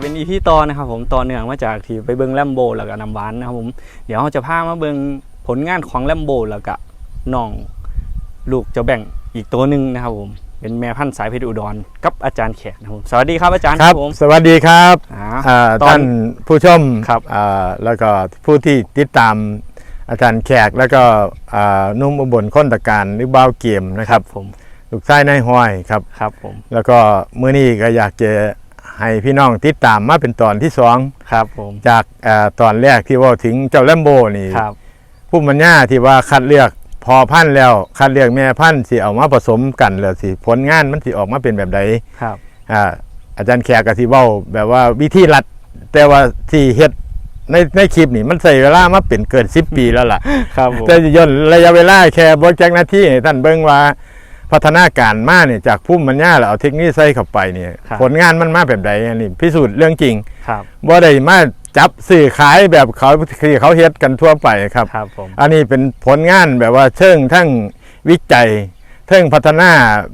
ก็เป็นอีพีต่อนะครับผมต่อเนื่องมาจากที่ไปเบิ้งแลมโบแล้วก็นำหวานนะครับผมเดี๋ยวเราจะพามาเบิ้งผลงานของแลมโบแล้วก็น้องลูกเจ้าแบ่งอีกตัวหนึ่งนะครับผมเป็นแม่พันธุ์สายเพชรอุดรกับอาจารย์แขกนะครับผมสวัสดีครับอาจารย์ครับผมสวัสดีครับอ่าอ่าตอนท่านผู้ชมครับอ่าแล้วก็ผู้ที่ติดตามอาจารย์แขกแล้วก็อ่านุ่มอุบลค้นตะการหรือบ้าวเกมนะคครัรับบผมลูกชายนายห้อยครับครับผมแล้วก็มื้อนี้ก็อยากจะ ให้พี่น้องติดตามมาเป็นตอนที่สองครับผมจากอ่าตอนแรกที่เว่าถึงเจ้าแลมโบนี่ครับผู้มันย่าที่ว่าคัดเลือกพอพันธุ์แล้วคัดเลือกแม่พันธุ์สิเอามาผสมกันแล้วสิผลงานมันสิออกมาเป็นแบบใดครับอ่าอาจารย์แขกกับที่เว้าแบบว่าวิธีรัด แต่ว่าที่เฮ็ดในในคลิปนี่มันใส่เวลามาเป็นเกิน10ปีแล้วล่ะ ครับผมแต่ย่นระยะเวลาแค่บ่จักนาทีให้ท่านเบิ่งว่า พัฒนาการมาเนี่ยจากภูมิปัญญาแล้วเอาเทคโนโลยีใส่เข้าไปเนี่ยครับ ผลงานมันมาแบบใดอันนี้พิสูจน์เรื่องจริงครับบ่ได้มาจับสื่อขายแบบเขาที่เขาเฮ็ดกันทั่วไปครับ ครับผม อันนี้เป็นผลงานแบบว่าเชิงทั้งวิจัยเชิงพัฒนา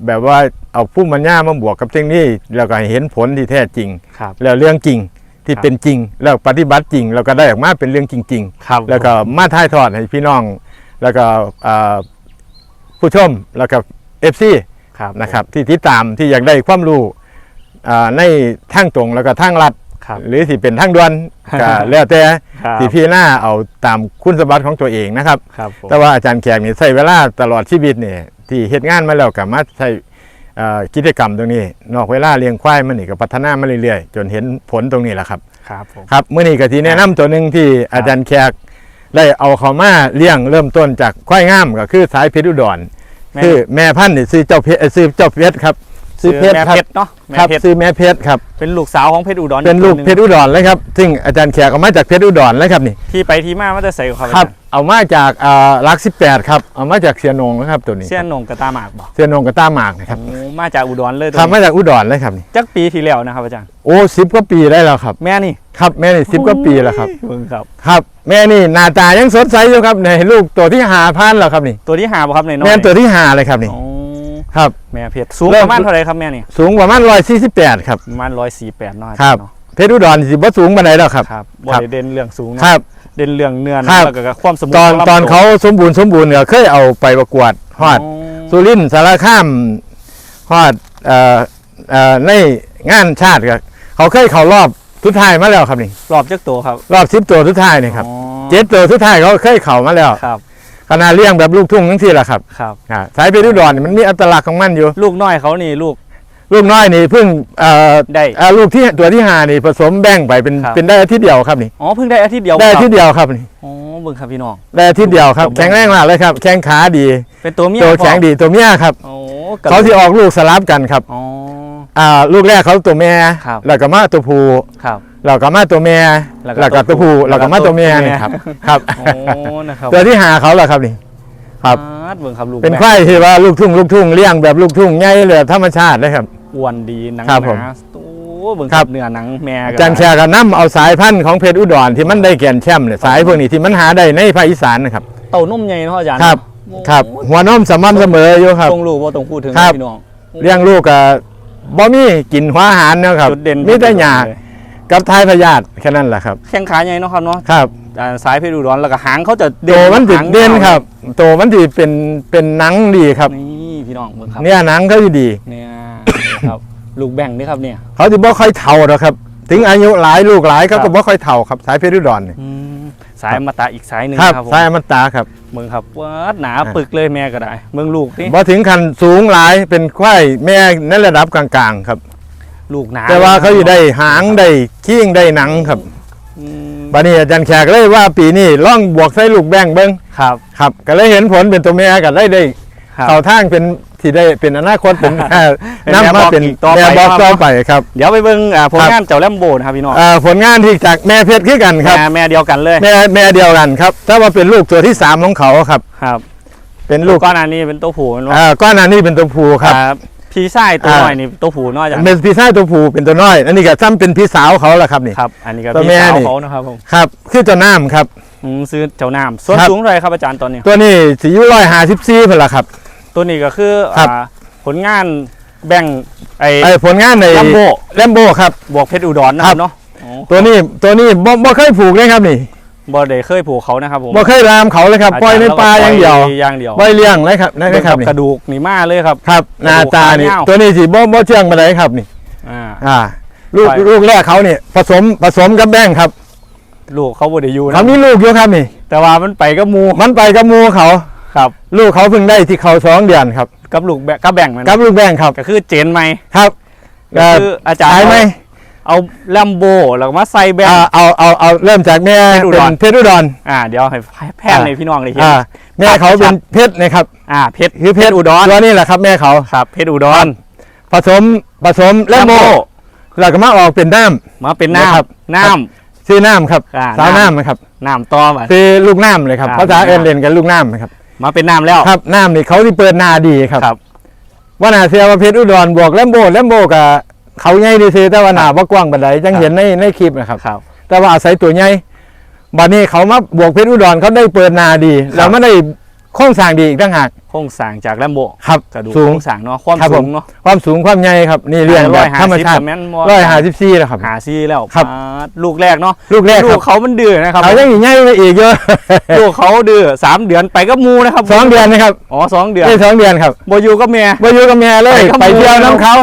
แบบว่าเอาผู้มันย่ามาบวกกับเทคโนโลยีแล้วก็ให้เห็นผลที่แท้จริง ครับ แล้วเรื่องจริงที่ครับ เป็นจริง แล้วปฏิบัติจริง แล้วก็ได้ออกมาเป็นเรื่องจริงครับๆแล้วก็มาถ่ายทอดให้พี่น้อง แล้วก็อ่าผู้ชมแล้วก็ เอฟซีครับนะครับที่ติดตามที่อยากได้ความรู้อ่าในทางตรงแล้วก็ทางลัด ครับ หรือสิเป็นทางด่วนก็แล้วแต่ครับที่พี่หน้าเอาตามคุณสมบัติของตัวเองนะครับ ครับผม แต่ว่าอาจารย์แขกนี่ใช้เวลาตลอดชีวิตเนี่ยที่เฮ็ดงานมาแล้วก็มาใช้เอ่อกิจกรรมตรงนี้ นอกเวลาเลี้ยงควายมันนี่ก็พัฒนามาเรื่อยๆ จนเห็นผลตรงนี้แหละครับ ครับผม ครับมื้อนี้ก็ที่แนะนำตัวหนึ่งที่อาจารย์แขกได้เอาเขามาเลี้ยงเริ่มต้นจากควายงามก็คือสายเพชรอุดรแม่ คือแม่พันธุ์นี่ซื้อเจ้าเพชรซื้อเจ้าเพชรครับ ซื้อเพชรแม่ครับเพชรเนาะแม่ครับเพชรซื้อแม่เพชรครับเป็นลูกสาวของเพชรอุดรเป็นลูกอีเพชรอุดรเลยครับซึ่งอาจารย์แขกเอามาจากเพชรอุดรเลยครับนี่ที่ไปที่มามันจะใส่กับเขาครับ เอามาจากอ่าลัก18ครับเอามาจากเสียนงนะครับตัวนี้เสี้ยนหนงกระตาหมากบอกเสียนงกับตาหมากนะครับโอ้มาจากอุดรเลยตัวทำนี้มาจากอุดรเลยครับนี่จักปีที่แล้วนะครับอาจารย์โอ้สิบกว่าปีได้แล้วครับ แม่นี่ครับแม่นี่สิบกว่าปีแล้วครับเบิ่งครับครับแม่นี่หน้าตายังสดใสอยู่ครับในลูกตัวที่หาพันแล้วครับนี่ตัวที่หาบ่ครับในน้อยแม่ตัวที่หาเลยครับนี่โอ้ ครับแม่เพชรสูงเริ่ปมระมาณเท่าไหรครับแม่นี่สูงประมาณร้อยสี่สิบแปดครับประมาณร้อยสี่แปดน้อยครับเนาะเพชรอุดรสิบ่สูงปานใดแล้วครับครับบ่ครับได้เด่นเรื่องสูงคเนาะรับเด่นเรื่องเนื้อครันะบแล้วก็ความสมบูรตณ์อนของลำตอนตัวเขาสมบูรณ์สมบูรณ์เนี่ยเคยเอาไปประกวดฮอดอ๋อสุรินทร์สารคามฮอดเอ่อเอ่อในงานชาติครับเขาเคยเข้ารอบทุดท้ายมาแล้วครับนี่รอบจักตัวครับ รอบสิบตัวทุดท้ายนี่ครับอ๋อเจ็ดตัวทุดท้ายเขาเคยเข้ามาแล้วครับ ขนาดเลี้ยงแบบลูกทุ่งทั้งที่แหละครับครับ อ่าสายเพชรอุดรนี่มันมีอัตลักษณ์ของมันอยู่ ลูกน้อยเขานี่ลูก ลูกน้อยนี่เพิ่งเอ่อได้เอ่อลูกที่ตัวที่หานี่ผสมแบ่งไปเป็นครับ เป็นได้อาทิตย์เดียวครับนี่ อ๋อเพิ่งได้อาทิตย์เดียวได้อาครับทิตย์เดียวครับนี่อ๋อเบิ่งครับพี่น้อง ได้อาทิตย์เดียวครับจบแข็งแรงมากเลยครับ แข้งขาดี เป็นตัวเมียตัวแข็งพ่อดีตัวเมียครับโอ้กระเขาที่ออกลูกสลับกันครับอ๋อ อ่าลูกแรกเขาตัวแม่ ครับ แล้วก็มาตัวผู้ครับ แล้วก็มาตัวแม่แล้วก็แล้วก็ตัวผู้ตัวผู้แล้วก็มาตัวแม่แล้วก็ตัวนี่ครับ ครับ โอ้นะครับตัวที่หาเขาแหละครับนี่ ครับ อาดเบิ่งครับลูกเป็นแม่ควายที่ว่าลูกทุ่งลูกทุ่งเลี้ยงแบบลูกทุ่งใหญ่เลยธรรมชาติเลยครับ อ้วนดีหนังครับหผมนาโอ้เบิ่งคครัรับ บเนื้อหนังแม่อาจันแชร์ก็นํเอาสายพันธุ์ของเพชรอุดรที่มันได้แก่นแชมป์เนี่ยสายพวกนี้ที่มันหาได้ในภาคอีสานนะครับ เต่านุ่มใหญ่เนาะอาจารย์ครับโอ้ครับ หัวนมสม่ำเสมออยู่ครับต้องรู้ว่าต้องพูดถึงครับ พี่น้อง เลี้ยงลูกกับบ่มีกินหัวอาหารนะครับจุดเด่นมีแต่หญ้าเลย กับทายพยาธิแค่นั้นแหละครับ แข้งขาใหญ่เนาะครับเนาะครับอ่าสายเพชรอุดรแล้วก็หางเขาจะโตมันติดหางเด่นครับโตมันติเป็นเป็นหนังดีครับ นี่พี่น้องเบิ่งครับเนี่ยหนังเขาอยู่ดี เนี่ยครับลูกแบ่งนี่ครับเนี่ยเขาจะบ่ค่อยเฒ่าหรอกครับ ถึงอายุหลายลูกหลายเขาครัก็บบ่ค่อยเฒ่าครับสายเพชรอุดรนี่อืมสายอมตะอีกสายหนึ่งครับครับผมสายอมตะครับเมืองครับวัดหนาปึกเลยแม่ก็ได้เมืองลูกนี่บ่ถึงขั้นสูงหลายเป็นควายแม่ในระดับกลางๆครับ ลูกหนาแต่ว่าเขาอยู่ได้หางได้ขี้งได้หนังครับอืมบัดนี้อาจารย์แขกเลยว่าปีนี้ล่องบวกใส่ลูกแบ่งเบิ่งครับ ครับ ก็เลยเห็นผลเป็นตัวแม่ก็ได้ได้ครับเข้าทางเป็นที่ได้เป็นอนาคตผม เป็นนำแม่บมาอกเป็นอีกต่อไป แม่บอกครับต่อไปครับ เดี๋ยวไปเบิ่งอ่าผลครับงานเจ้าแลมโบนะครับพี่น้องอ่าผลงานที่จากแม่เพชรคือกันครับ แม่แม่เดียวกันเลยแม่แม่เดียวกันครับ ถ้าว่าเป็นลูกตัวที่สามของเขาครับ ครับเป็นลูลูกกก้อนอันนี้เป็นตัวผู้มันว่าอ่าก้อนหอันนี้เป็นตัวผู้ครับ ครับ พี่ชายตัวอ่าน้อยนี่ตัวผู้น้อยจังเป็นพี่ชายตัวผู้เป็นตัวน้อย อันนี้ก็ซ้ำเป็นพี่สาวเขาแหละครับนี่ครับ อันนี้ก็ตัวพี่แม่สาวนี่เขานะครับผมครับคือเจ้าน้ำครับอืมซื้อเจ้าน้ำส่วนครับสูงเท่าไหรครับอาจารย์ตอนนี้ ตัวนี้สียุร้อยหาสิบสี่เพิ่นละครับ ตัวนี้ก็คือครับอ่าผลงานแบ่งไอ้ไอ้ผลงานในลัมโบแลมโบครับบวกเพชรอุดรนะครับเนาะอ๋อตัวนี้ตัวนี้บ่บ่เคยผูกเลยครับนี่ บ่ได้เคยผูกเขานะครับผมบ่เคยรามเขาเลยครับปล่อยในป่าอย่างเดียวปล่อย่างเดียวปล่อยเลี้ยงเลยครับนะเบิ่งคครัรับบนี่กระดูกนี่มาเลยครับครับหน้าตานี่กระดูกขายาวตัวนี้สิบ่บ่เชื่องมาไหนครับนี่อ่าอ่าลูกไปลูกแรกเขานี่ผสมผสมกับแบงครับ ลูกเขาบ่ได้อยู่นะเขามีลูกอยู่ครับนี่ แต่ว่ามันไปกับหมูมันไปกับหมูเขาครับ ลูกเขาเพิ่งได้ที่เขาสองเดือนครับ กับลูกแบกับแบ่งมันกับลูกแบงครับ ก็คือเจนไหมครับก็คืออาจารย์ขายไหม เอาแลมโบแล้วก็มาใส่แบ่งอ่าเอาเอาเอาเริ่มจากแม่เพชรอุดรเป็นเพชรอุดร อ่าเดี๋ยวให้แพทย์ในพี่น้องได้เห็น อ่าแม่เขาเป็นเพชรนะครับอ่าเพชรคือเพชรอุดรตัวนี้แหละครับแม่เขาครับเพชรอุดรผสมผสมแลมโบแล้วก็มาออกเป็นน้ มาเป็นนะครับน้ำน้ำชื่อน้ำครับอ่าสาวน้ำน้ำนะครับำน้ำต่อมา คือลูกน้ำเลยครับอ่าภาษาลูกน้ำเอ็นเล่นกันลูกน้ำนะครับมาเป็นน้ำแล้ว ครับน้ำนี่เขาที่เปิดนาดีครับครับ ว่านาเสียว่าเพชรอุดรบวกแลมโบแลมโบกับ เขาใหญ่ดีซื้อแต่ว่าหนาว่ากว้างบันไดจังเห็นในในคลิปนะครับ ครับ แต่ว่าอาศัยตัวใหญ่บัดนี้เขามาบวกเพชรอุดรเขาได้เปิดนาดีครับแล้วไม่ได้ โค้งสร้างดีอีกต่างหาก โครงสร้างจากแลมโบครับกระดูกสูงโครงสร้างเนาะความครับสูผงมเนาะความสูงความใหญ่ครับ นี่เรียนแบบธรรมชาติแม่นร้อยห้าสิบสี่แล้วครับ หาซีแล้วครับ ปาดลูกแรกเนาะลูกแรกลูครักบเขามันดื้อนะครับเขายังอีกใหญ่ไปอีกเยอะ ลูกเขาดื้อสามเดือนไปกับหมูนะครับสองเดือนนะครับอ๋อสองเดือนได้สองเดือนครับโบอยูกับเมีย มาอยู่กับแม่เลย ไปกับไปเที่ยวหมู่น้ำเขา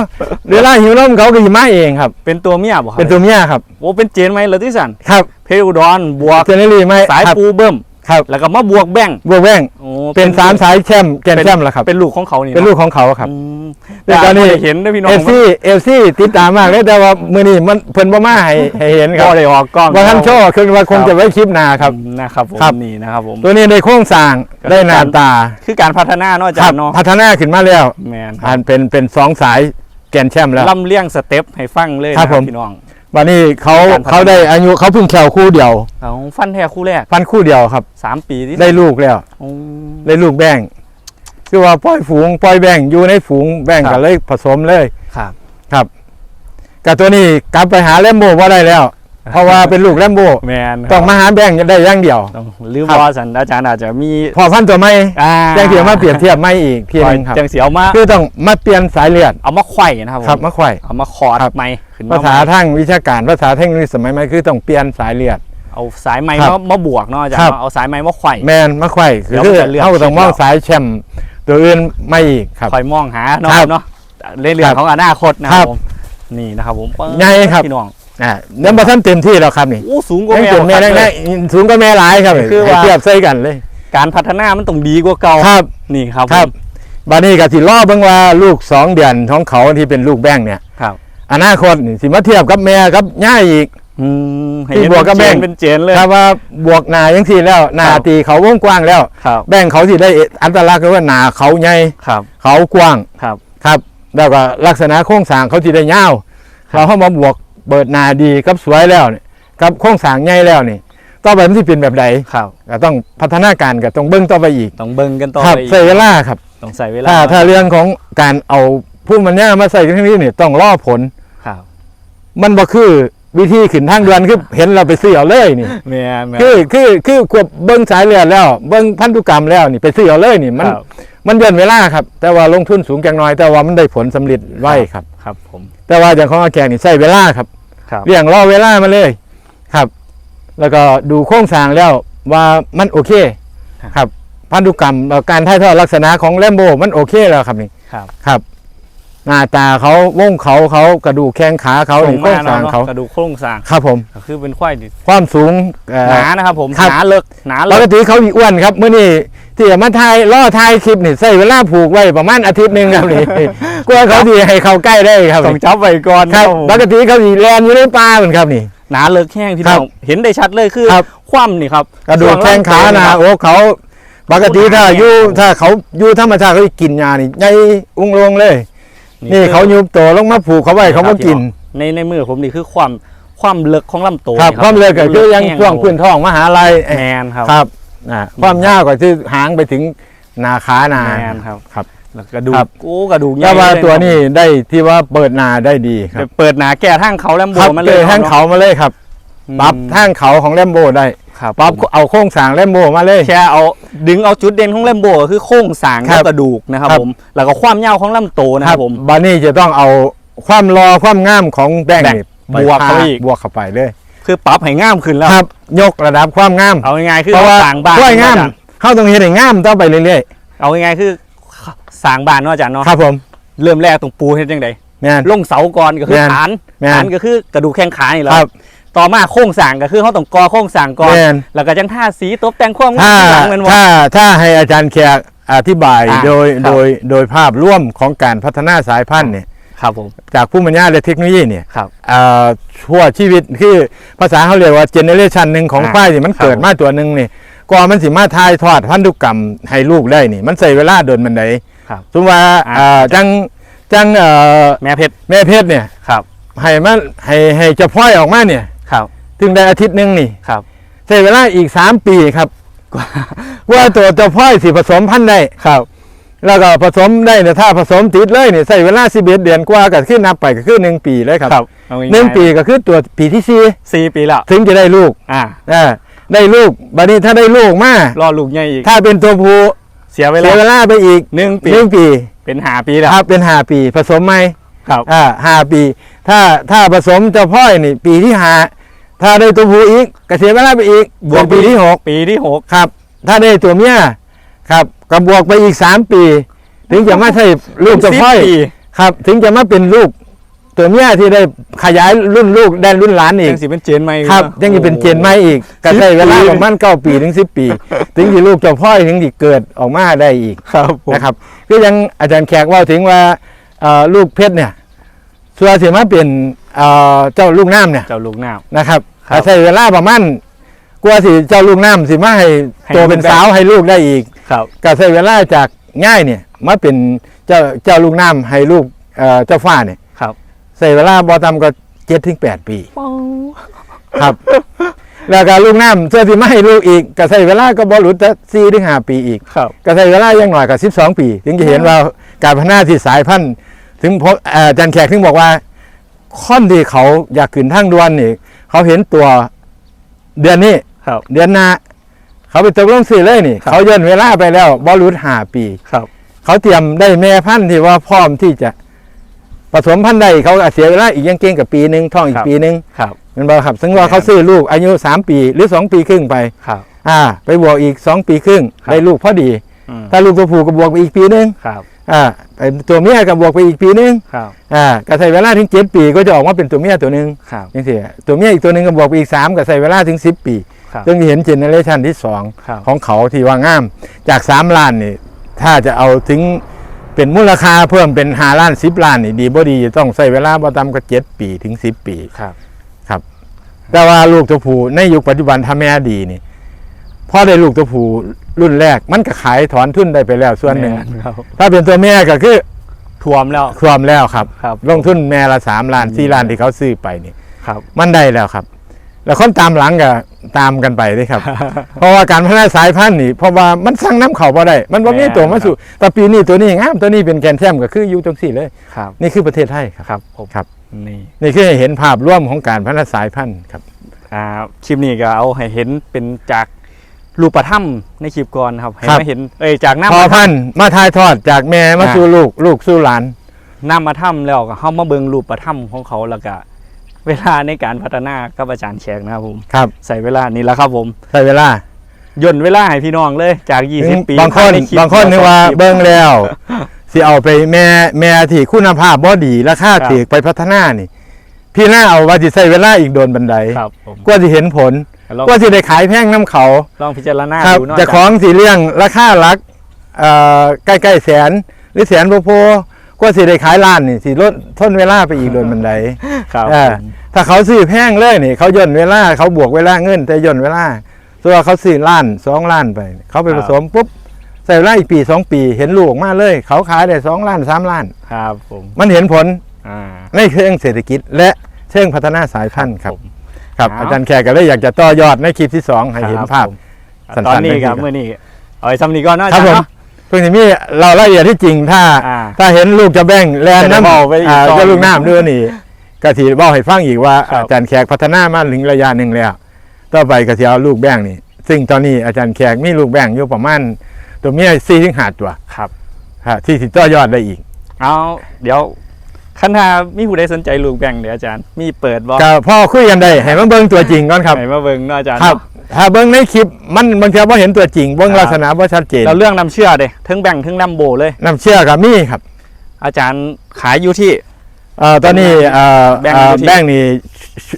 เวลาหิวน้ำเขาก็หิมาเองครับ เป็นตัวเมียบ่ครับเป็นตัวเมียครับ โอ้เป็นเจนไหมเหรอที่สันครับเพชรอุดรบวกเจเนอรี่ไม่สายครับปูเบิ้ม ครับแล้วก็มาบวกแบ่งบวกแว่งโอ้เป็นสามสายแชมป์แกนแชมป์แล้วครับ เป็นลูกของเขานี่เป็นลูกของเขาครับอืมแต่แต่ตตออนนนี้นี้เห็นด้วยพี่น้องเอฟซีเอฟซีติดตามมากเลยแต่ว่ามือนี้มันเพิ่นบ่มาให้ให้เห็นครับก็ได้ออกกล้องว่าท่านโชว์คือว่าคงจะไว้คลิปหน้าครับนะครับผมครับนี่นะครับผมตัวนี้ในโครงสร้างครับได้หน้าตา คือการพัฒนาเนาะอาคจารัรบย์เนาะพัฒนาขึ้นมาแล้วแมนอันเป็นเป็นสองสายแกนแชมป์แล้วล่ำเลี้ยงสเต็ปให้ฟังเลยครับนะผมพี่น้อง วันนี้เขาการพัฒนาเขาได้อายุเขาเพิ่งแข่วคู่เดียวเอาฟันแท้คู่แรกฟันคู่เดียวครับสามปีที่ได้ลูกแล้วโอ้ได้ลูกแบ่งคือว่าปล่อยฝูงปล่อยแบ่งอยู่ในฝูงแบ่งครักับนเลยผสมเลยครับกับตัวนี้กลับไปหาแลมโบว่าได้แล้ว เพราะว่าเป็นลูกแลมโบแมนครับต้องมาหาแบ่งได้อย่างเดียว ต้องหรือครับ ว่าสันอาจารย์อาจจะมีพอพันธุ์ตัวไม่อ่าแจ้งเทียมมาเปรียบเทียบไม่อีกทีหนึงครับ จังเสียวมาคือต้องมาเปลี่ยนสายเลือดเอามาไขว่นะครับผมครับมาไขว่ เอามาคอร์ดครับ ไม้ขึ้นภาษาใหม่ทางวิชาการภาษาเทคโนโลยีสมัยใหม่คือต้องเปลี่ยนสายเลือด เอาสายไม้ครับมามาบวกเนาะอาจารครัย์บเนาะเอาสายไม้มาไขว่แมนมาไขว่คือแล้วมันจะเลือด เขาต้องมองเช็ดแล้วสายแชมป์ตัวอื่นไม่อีกครับ คอยมองหาเนาะครับเนาะเรื่องของอนาคตนะคครัรับบผมนี่นะครับผมใหญ่ครับ พี่น้อง อ่าแล้วมาท่านเต็มที่แล้วครับนี่โอ้สูงกว่ายังแมวเต็มแม่ครับได้ได้สูงก็แม่หลายครับคือว่าให้เทียบใส่กันเลย การพัฒนามันต้องดีกว่าเก่าครับนี่ครับครับผมบานี้ก็สิล่อเบิ่งว่าลูกสองเดือนของเขาที่เป็นลูกแบ่งเนี่ยครับอนาคตนี่สิมาเทียบกับแม่กับย่าอีกอืมให้ที่เห็นบวกกับเป็นเจนแบ่งเป็นเจนเลยถ้าว่าบวกหนายังสี่แล้วหนาครับตีเขาวงกว้างแล้วครับแบ่งเขาสิได้อัตลักษณ์คือว่าหนาเขาใหญ่ครับเขากว้างครับ ครับ แล้วก็ลักษณะโครงสร้างเขาสิได้ยาวครับเราเข้ามาบวก เปิดหนาดีกับสวยแล้วนี่กับโครงสร้างใหญ่แล้วนี่ต่อไปมันสิเป็นแบบใดครับก็ต้องพัฒนาการก็ต้องเบิ่งต่อไปอีกต้องเบิ่งกันต่อครับไปอีกใช้เวลาครับ ต้องใส่เวลาถ้าถ้าเรื่องของการเอาผู้มันเนี่ยมาใส่ที่นี่นี่ต้องรอผล ครับมันบ่คือวิธีขึ้นทางด่วนคือเห็นเราไปซื้อเอาเลยนี่ แม่นแม่น คือคือคือควบเบิ้งสายเลือดแล้ว เบิ้งพันธุกรรมแล้วนี่ไปซื้อเอาเลยนี่มัน ครับ มันย่นเวลาครับ แต่ว่าลงทุนสูงจังน้อย แต่ว่ามันได้ผลสำเร็จไวครับ ครับผม แต่ว่าอย่างของอาแกงนี่ใช้เวลาครับ ครับเรียงรอเวลามาเลย ครับ แล้วก็ดูโครงสร้างแล้วว่ามันโอเค ครับ พันธุกรรมแล้วการถ่ายทอดลักษณะของแลมโบมันโอเคแล้วครับนี่ครับครับ หน้าตาเขาวงเขาเขากระดูกแข้งขาเขานี่โครงสร้างเขากระดูกโครงสร้างครับผมก็คือเป็นควายที่ความสูงเอ่อหนานะครับผมครับหนาเลิกหนาปเลิกกติเขาอีอ้วนครับเมื่อนี้ ที่จะมาถ่ายล่อถ่ายคลิปนี่ใส่เวลาผูกไว้ประมาณอาทิตย์หนึ่งครับนี่ กลัวเขาดีให้เขาใกล้ได้ครับต้องจับไว้ก่อนครับผมปกติเขาดีแลนอยู่ในป่าเหมือนครับนี่ หนาเลิกแห้งพี่ครัน้บองเห็นได้ชัดเลยคือครับ คว่ำนี่ครับกระดูกแข้งขาหนาโอ้เขาปกติถ้าอยู่ถ้าเขาอยู่ธรรมชาติเขากินยานี่ใหญ่อุ้งลงเลย นี่คือเขายุบตัวลงมาผูกเขาไว้เขามากิน ในในมือผมนี่คือความความเลิกของลำตัวครับนี่ความเลยก็คือยังแห้ช่วงพื้นท้องมหาลัยแมนครับ ครับ อ่าความยาวก็คือหางไปถึงหนาขาหนาแมนครับ ครับ แล้วกระดูกครับ โอ้กระดูกใหญ่แต่ว่าเลยตัวนี้ได้ที่ว่าเปิดนาได้ดีคครัรับบเปิดหนาแก่ทางเขาแลมโบครับมาเจเลยอทางเขามาเลยครับอืมปรับทางเขาของแลมโบได้คครับปรับผมเอาโครงสร้างแลมโบมาเลย แค่เอาดึงเอาจุดเด่นของแลมโบก็คือโครงสร้างครัและบกระดูกนะครับครับ ผมแล้วก็ความยาวของลำโตวนะครับผมบานี่จะต้องเอาความรอความงามของแบงค์แบงค์นี่บวกเข้าไปอีก บวกเข้าไปเลย คือปรับให้งามขึ้นแล้ว ครับยกระดับความงามเอาง่ายๆคือเพราะว่าสร้างบ้านด้วยงามเนาะอาจารย์เข้าตรงเฮ็ดให้งามต่อไปเรื่อยเอาง่ายๆคือสร้างบ้านเนาะอาจารย์เนาะๆครับผมเริ่มแรกตรงปูเฮ็ดจังไดแม่นลงเสาก่อนก็คือแม่นฐานแม่นฐานก็คือกระดูกแข้งขานี่แหละครับต่อมาโครงสร้างก็คือเขาต้องก่อโครงสร้างก่อนแม่นแล้วก็จังท่าสีตบแต่งความงาถ้ามข้างหลังแมันว่าถ้าถ้าให้อาจารย์แขกอธิบายอ่าโดยครับโดยโดยภาพร่วมของการพัฒนาสายพันธุ์เนี่ย ครับผมจากผู้บรรยายและเทคโนโลยีเนี่ยครับอ่าชั่วชีวิตคือภาษาเขาเรียกว่าเจเนเรชันหนึ่งของอ่าควายที่มันครับเกิดมาตัวหนึ่งนี่กว่ามันสิมาทายทอดพันธุกรรมให้ลูกได้นี่ มันใส่เวลาโดนมันไดครับสมมติว่าอ่าอ่าจังจังเอ่อแม่เพชรแม่เพชรเนี่ยครับให้มันให้ให้เจะพ่อยออกมาเนี่ยครับถึงได้อาทิตย์หนึ่งนี่ครับใช้เวลาอีก3ปีครับว่าตัวเจะพ่อยสิผสมพันธุ์ได้ครับ แล้วก็ผสมได้เนี่ยถ้าผสมติดเลยเนี่ยใช้เวลา11เดือนกว่าก็ขึ้นนับไปก็คือหนึ่งปีเลยครับครับเอาง่ายๆหนึ่งปีก็คือตัวปีที่สี่สี่ปีแล้วถึงจะได้ลูกอ่าอ่าได้ลูกบัดนี้ถ้าได้ลูกมารอลูกใหญ่อีก ถ้าเป็นตัวผู้เสียเวเสีลายเวลาไปอีกหนึ่งปีหนึ่งปีเป็นหาปีแล้วครับเป็นห้าปี ผสมไหมครับอ่าห้าปี ถ้าถ้าผสมเจะพ่อยนี่ปีที่ห้าถ้าได้ตัวผู้อีกก็เสียเวลาไปอีกบวกปีที่หกปีที่หกครับ ถ้าได้ตัวเมียครับ ก็บวกไปอีกสามปี ถึงจะมาใช่ลูกเจะพ่อยสิบปีครับ ถึงจะมาเป็นลูกตัวเมียที่ได้ขยายรุ่นลูกได้รุ่นหลานอียักงสิเป็นเจนไหมครับยังจะเป็นเจนใหม่อีกก็ใช้เวลาประมาณเก้าปีถึงสิบปี ถึงที่ลูกเจ้าพ่อยถึงที่เกิดออกมาได้อีกครับผมนะครับก็ยังอาจารย์แขกว่าถึงว่าเอ่อลูกเพชรเนี่ยส่วนสิมาเป็นเอ่อเจ้าลูกน้ำเนี่ยเจ้าลูกน้นะครับครับก็ใช้เวลาประมาณกว่าสิเจ้าลูกน้ำสิมาให้ให้โตเป็นลูกได้สาวให้ลูกได้อีกำ ครับก็ใช้เวลาจากง่ายเนี่ยมาเป็นเจ้าเจ้าลูกน้ำให้ลูกเอ่อเจ้าฟ้าเนี่ยครับใช้เวลาบ่ต่ำก็เจ็ดถึงแปดปีครับ แล้วก็ลูกน้ำเสื้อที่ไม่ให้ลูกอีกก็ใช้เวลาก็บอลุดสี่ถึงห้าปีอีก ครับ ก็ใช้เวลาอยังหน่อยกับสิบสองปี ถึงจะเห็นว่าการพัฒนาที่สายพันธุ์ถึงพบเอ่ออาจารย์แขกถึงบอกว่าค่อนที่เขาอยากขึ้นทางด่วนนี่เขาเห็นตัวเดือนนี้ครับ เดือนหน้า เขาไปตกลงซื้อเลยนี่ครับเขาย่นเวลาไปแล้วบอลุดห้าปีครับ เขาเตรียมได้แม่พันธุ์ที่ว่าพร้อมที่จะผสมพันธุ์ได้เขาอาจเสียเวลาอีกยังเก่งกับปีหนึ่งท้องอีครักบปีหนึ่งครับมันบอกครับซึ่งว่าเขาซื้อลูกอายุ3ปีหรือ2ปีครึ่งไปครับ อ่า ไปบวกอีก2ปีครึ่งครับได้ลูกพอดีอืมถ้าลูกตัวผู้ก็บวกไปอีกปีนึงครับอ่าไปตัวเมียก็บวกไปอีกปีนึงครับอ่าก็ใช้เวลาถึง7ปีก็จะออกมาเป็นตัวเมียตัวหนึ่งครับยังเสียตัวเมียอีกตัวหนึ่งก็บวกไปอีก3ก็ใช้เวลาถึง10ปี ครับซึ่งเห็นเจเนเรชันที่ครับ2ของเขาที่ว่างาม จาก3ล้านนี่ ถ้าจะเอาถึงเป็นมูลค่าเพิ่มเป็น5ล้าน10ล้านนี่ดีบ่ดีจะต้องใช้เวลาบ่ต่ำกว่า7ปีถึง10ปี ครับ แต่ว่าลูกตัวผู้ในยุคปัจจุบันถ้าแม่ดีนี่พอได้ลูกตัวผู้รุ่นแรกมันก็ขายถอนทุนได้ไปแล้วส่วนหนึ่งแม่ครับถ้าเป็นตัวแม่ก็คือท่วมแล้วความแล้วครับ ครับลงทุนแม่ละสามล้านสี่ล้านที่เขาซื้อไปนี่ ครับ มันได้แล้วครับ แล้วคนตามหลังก็ ตามกันไปด้วยครับ เพราะว่าการพัฒนาสายพันธุ์นี่เพราะว่ามันสร้างน้ำเขาบ่ได้ มันบ่มีตัวมาสู่แต่ปีนี้ตัวนี้งามตัวนี้เป็นแกนแชมป์ก็คืออยู่ตรงสี่เลย ครับนี่คือประเทศไทยครับ ครับผมครับ นี่นี่คือให้เห็นภาพร่วมของการพัฒนาสายพันธุ์ครับ อ่าคลิปนี้ก็เอาให้เห็นเป็นจากรูปธรรมในคลิปก่อนครับให้ครับไม่เห็นเอ้ยจากน้ำพอมาพันธุ์มาถ่ายทอดจากแม่มาอ่าสู่ลูกลูกสู่หลาน น้ำมาถ้ำแล้วก็เข้ามาเบิงรูปธรรมของเขาแล้วก็ เวลาในการพัฒนากับอาจารย์แขกนะครับผมครับ ใส่เวลานี่แหละครับผมใช้เวลาย่นเวลาให้พี่น้องเลยจาก 20 ปีบางคนภยใลิปบางคนนึกว่าสองคลิปเบิ่งแล้วสิเอาไปแม่แม่ที่คุณภาพบ่ดีราคาครับถือไปพัฒนานี่ พี่น่าเอาว่าสิใช้เวลาอีกโดนบันไดครับผมกว่าสิเห็นผลลองกว่าสิได้ขายแพงน้ำเขาลองพิจารณาครับดูเนาะจะของสีเลี้ยงราคาหลักเอ่อใกล้ๆแสนหรือแสนโพๆก ว่าสิได้ขายล้านนี่สิลดทนเวลาไปอีกโดนบันไดครับเออผมถ้าเขาซื้อแพงเลยนี่เขาย่นเวลาเขาบวกเวลาเงิน แต่ย่นเวลาส่วนเขาซื้อล้านสองล้านไป เขาไปผสมปุ๊บใส่เวลาอีกปีสองปี เห็นลูกออกมาเลย เขาขายได้สองล้านสามล้าน ครับผมมันเห็นผลอ่าในเชิงเศรษฐกิจ และเชิงพัฒนาสายพันธุ์ครับผมครับเอาอาจารย์แขกก็เลยอยากจะต่อยอดในคลิปที่สองให้เห็นภาพครับผมสั้นๆตอนนี้ได้ครับดีครับเมื่อนี้เอาไอ้ซ้ำนี้ก่อนเนาะอาครัจาบรย์ผมเนาะเพิ่งจะมีเราละเอียดที่จริงถ้า อ่าถ้าเห็นลูกจะแบ่งแลนจะได้น้ำเว้าไปอีกอ่าตอนเจ้าลูกน้ำด้วยนี่ก็ถีบอกให้ฟังอีกว่าครับ อาจารย์แขกพัฒนามาถึงระยะหนึ่งแล้ว ต่อไปก็สิเอาลูกแบ่งนี่ ซึ่งตอนนี้อาจารย์แขกมีลูกแบ่งอยู่ประมาณตัวเมียสี่ถึงห้าตัวครับ ฮะที่สิต่อยอดได้อีก เอาเดี๋ยวคันถ้ามีผู้ใดสนใจลูกแบ่งเดี๋ยวอาจารย์ มีเปิดบ่ก็พ่อคุยกันได้ให้มันเบิ่งตัวจริงก่อนครับ ไหนมาเบิ่งเนาะอาจารย์ครับ เนาะ ถ้าเบิ่งในคลิปมันบางทีบ่เห็นตัวจริงเบิ่งครับลักษณะบ่ชัดเจนแล้วเรื่องน้ำเชื่อเด้ทั้งแบ่งทั้งลมโบเลยน้ำเชื่อกับมีครับ อาจารย์ขายอยู่ที่เอ่อตอนนี้เอ่อแบ่งเอ่ออยู่ที่แบ่งนี่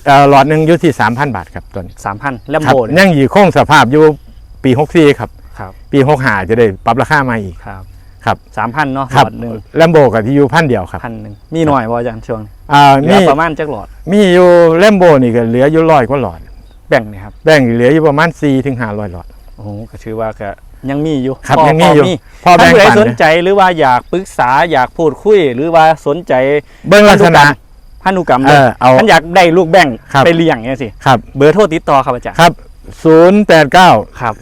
เอ่อหลอดหนึงอยู่ที่3,000บาทครับตอนนี้3,000ลมครับโบเลยยังอยู่คงสภาพอยู่ปี64ครับครับ ปี65จะได้ปรับราคามาอีกครับครับ3,000เนาะครับหลอดหนึงแลมโบกับที่อยู่พันเดียวครับพันหนึงมีหน่อยบ่อาจารย์ช่วงอ่าเหลืมีอประมาณจักหลอด มีอยู่แลมโบนี่ก็เหลืออยู่ร้อยกว่าหลอด แบ่งนี่ครับแบ่งเหลืออยู่ประมาณ4ถึง500หลอด โอ้โหก็ถือว่าก็ยังมีอยู่ครับพอยังมีอยู่พพอถ้าแบ่งผู้ใดปันสนเนี่ยใจหรือว่าอยากปรึกษาอยากพูดคุย หรือว่าสนใจเบิ่งลักษณะพันธุกรรมเออเอาท่านอยากได้ลูกแบ่งครับไปเลี้ยงเนี่ยสิครับเบอร์โทรติดต่อครับอาจารย์ครับ089ครับ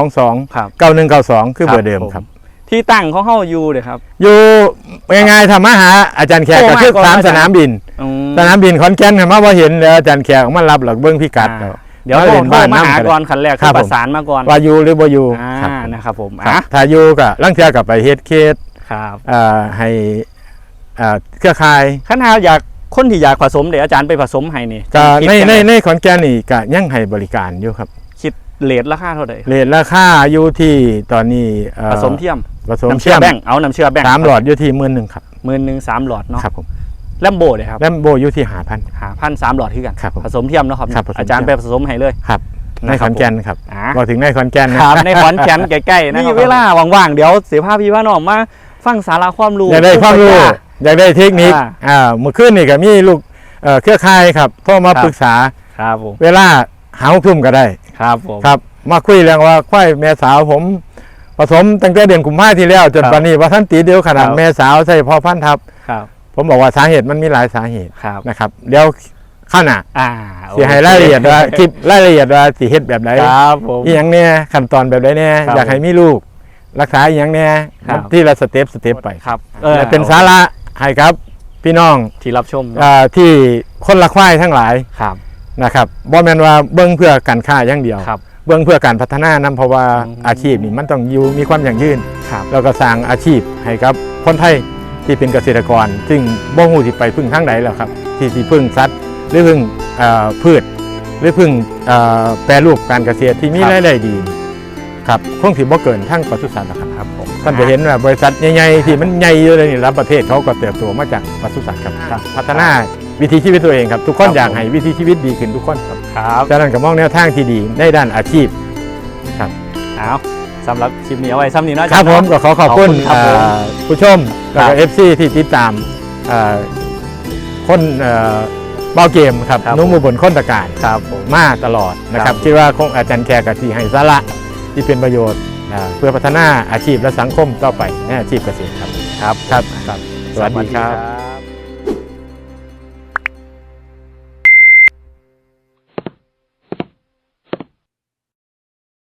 422ครับ9192 คือเบอร์เดิมครับ ที่ตั้งของเฮาอยู่เลยครับ อยู่ง่ายๆทำมาหาอาจารย์แขกโทรก็มาคือก่อนสามอาจารย์สนามบินอืมสนามบินขอนแก่นครับมาพอเห็นแล้วอาจารย์แขกออกมารับหลักเบื้องพิกัดอ่าแล้ว เดี๋ยวมาโทรเล่นโทรบ้านมาน้ำหาก็ได้ก่อนคันแรกครับคือประสานมาก่อนว่าอยู่หรือบ่อยู่อ่าครับนะครับผมครับอะถ้าอยู่ก็ลังเทื่อกับไปเฮ็ดเคสครับเอ่อให้เอ่อเครือข่ายคันหาอยากคนที่อยากผสมเดี๋ยวอาจารย์ไปผสมให้นี่ก็คิดในจังในได๋ในขอนแก่นนี่ก็ยังให้บริการอยู่ครับคิดเลทราคาเท่าไหร่เรทราคาอยู่ที่ตอนนี้เอ่อผสมเทียมผสมน้ำเทีเชื่ยอมแบ่งเอาน้ำเชื่อแบ่งสามหลอดอยู่ที่หมื่นหนึ่งครับหมื่นหนึ่งสามหลอดเนาะครับผม แลมโบเลยครับแล้วโบอยู่ที่หาพัน หาพันสามหลอดที่กันครับผมผสมเทียมเนาะครับ ครับผสมอาจารย์เทีไปยม ผสมให้เลย ครับในนะคขรับอนแก่นครับอ่าพอถึงในขอนแก่นนะ ครับในขอนแก่นใกล้ๆนะมีเวลาว่างๆ เดี๋ยวเสียภาพพี่ว่าน้องมาฟังสาระความรู้ อยากได้ความรู้อยากได้เทคนิคอ่าอ่าเมื่อคืนนี่ก็มีลูกเอ่อเครือข่ายครับโทรมาครับ ปรึกษาครับผมเวลาหาทุ่มก็ได้ ครับผม ครับ มาคุยเรื่องว่าควายแม่สาวผม ผสมตั้งแต่เดือนกุมภาพันธ์ที่แล้วจนครับตอนนี้ว่าท่านตีเดียวขนาดครับ แม่สาวใส่พ่อพันธุ์ทับ ครับ ผมบอกว่าสาเหตุมันมีหลายสาเหตุครับนะครับเดี๋ยวข้างหน้าอ่าสิให้รายละเอียดว่าคลิปรายละเอียดว่าสิเฮ็ดแบบไหนครับผมอีหยังเนี่ยขั้นตอนแบบไหนเนี่ยครับอยากให้มีลูก รักษาอีหยังเนี่ยครับที่ละสเต็ปสเต็ปไปครับและเป็นสาระให้ครับ พี่น้องที่รับชมเนอะอ่าที่คนละควายทั้งหลายครับนะครับบ่แม่นว่าเบิ่งเพื่อการค้าอย่างเดียวครับเบื้องเพื่อการพัฒนานํเพราะว่าอืมอาชีพนี่มันต้องอยู่มีความยั่งยืนครับแล้วก็สร้างอาชีพให้กับคนไทย ที่เป็นเกษตรกร ซึ่งบ่ฮู้สิไปพึ่งทางใดแล้วครับที่สิพึ่งสัตว์หรือพึ่งเอ่อพืช หรือพึ่งเอ่อแปรรูปการเกษตรที่มีครับรายได้ดีครับคงสิบ่เกินทั้งปศุสัตว์หรอกครับครับผมท่านจะเห็นว่าบริษัทใหญ่ๆที่มันใหญ่อยู่เลยนี่รับประเทศเขาก็เติบโตมาจากปศุสัตว์ครับครับพัฒนาวิถีชีวิตตัวเองครับ ทุกคนครับอยากให้วิถีชีวิตดีขึ้นทุกคนครับครับฉะนั้นก็มองแนวทางที่ดีในด้านอาชีพเอา สำหรับคลิปนี้เอาไว้ซ้ำนี้เนาะอาคจารัรบย์ผมเนาะก็ขอขอบคุณขอบคุณครับผมเอ่อผู้ชมแล้วครัก็บเอฟซีที่ติดตามเอ่อคนเอ่อเบ้าเกมครับครับ นุ่มอุบลค้นตะการครับผม มาตลอดนะคครัรับบ คิดว่าคงอาจารย์แขกกับที่ให้สาระที่เป็นประโยชน์อ่าเพื่อพัฒนาอาชีพและสังคมต่อไปในอาชีพเกษตรครับครับครับครับสวัสดีครับ บ